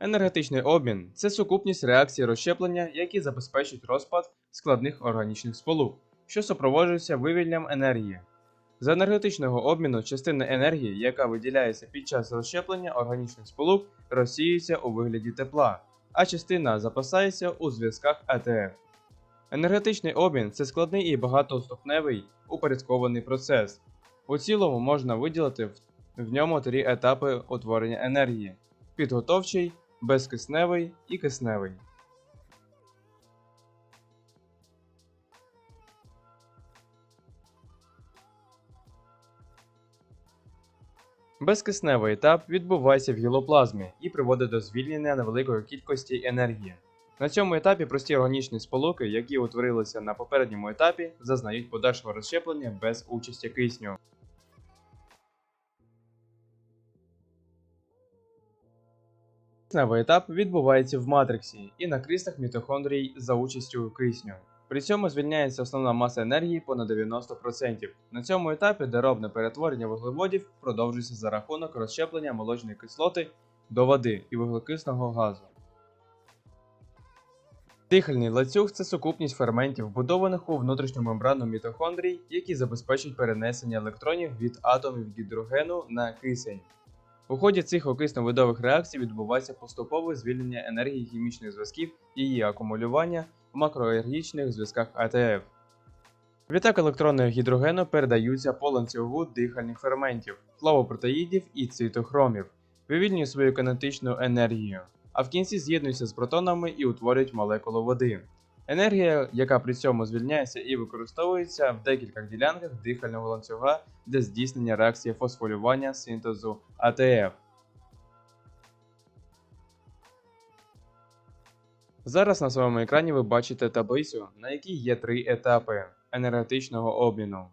Енергетичний обмін це сукупність реакцій розщеплення, які забезпечують розпад складних органічних сполук, що супроводжується вивільненням енергії. З енергетичного обміну частина енергії, яка виділяється під час розщеплення органічних сполук, розсіюється у вигляді тепла, а частина запасається у зв'язках АТФ. Енергетичний обмін це складний і багатоступневий упорядкований процес. У цілому можна виділити в, ньому три етапи утворення енергії: підготовчий, безкисневий і кисневий. Безкисневий етап відбувається в гілоплазмі і приводить до звільнення невеликої кількості енергії. На цьому етапі прості органічні сполуки, які утворилися на попередньому етапі, зазнають подальшого розщеплення без участі кисню. Кисневий етап відбувається в матриксі і на крістах мітохондрій за участю кисню. При цьому звільняється основна маса енергії понад 90%. На цьому етапі деробне перетворення вуглеводів продовжується за рахунок розщеплення молочної кислоти до води і вуглекисного газу. Дихальний ланцюг це сукупність ферментів, вбудованих у внутрішню мембрану мітохондрій, які забезпечують перенесення електронів від атомів гідрогену на кисень. У ході цих окисно-видових реакцій відбувається поступове звільнення енергії хімічних зв'язків і її акумулювання в макроенергічних зв'язках АТФ. Відтак електрони гідрогену передаються по ланцюгу дихальних ферментів, флавопротеїдів і цитохромів, вивільнюють свою кинетичну енергію, а в кінці з'єднуються з протонами і утворюють молекулу води. Енергія, яка при цьому звільняється і використовується в декількох ділянках дихального ланцюга для здійснення реакції фосфорювання синтезу АТФ. Зараз на своєму екрані ви бачите таблицю, на якій є три етапи енергетичного обміну.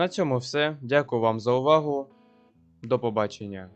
На цьому все. Дякую вам за увагу. До побачення.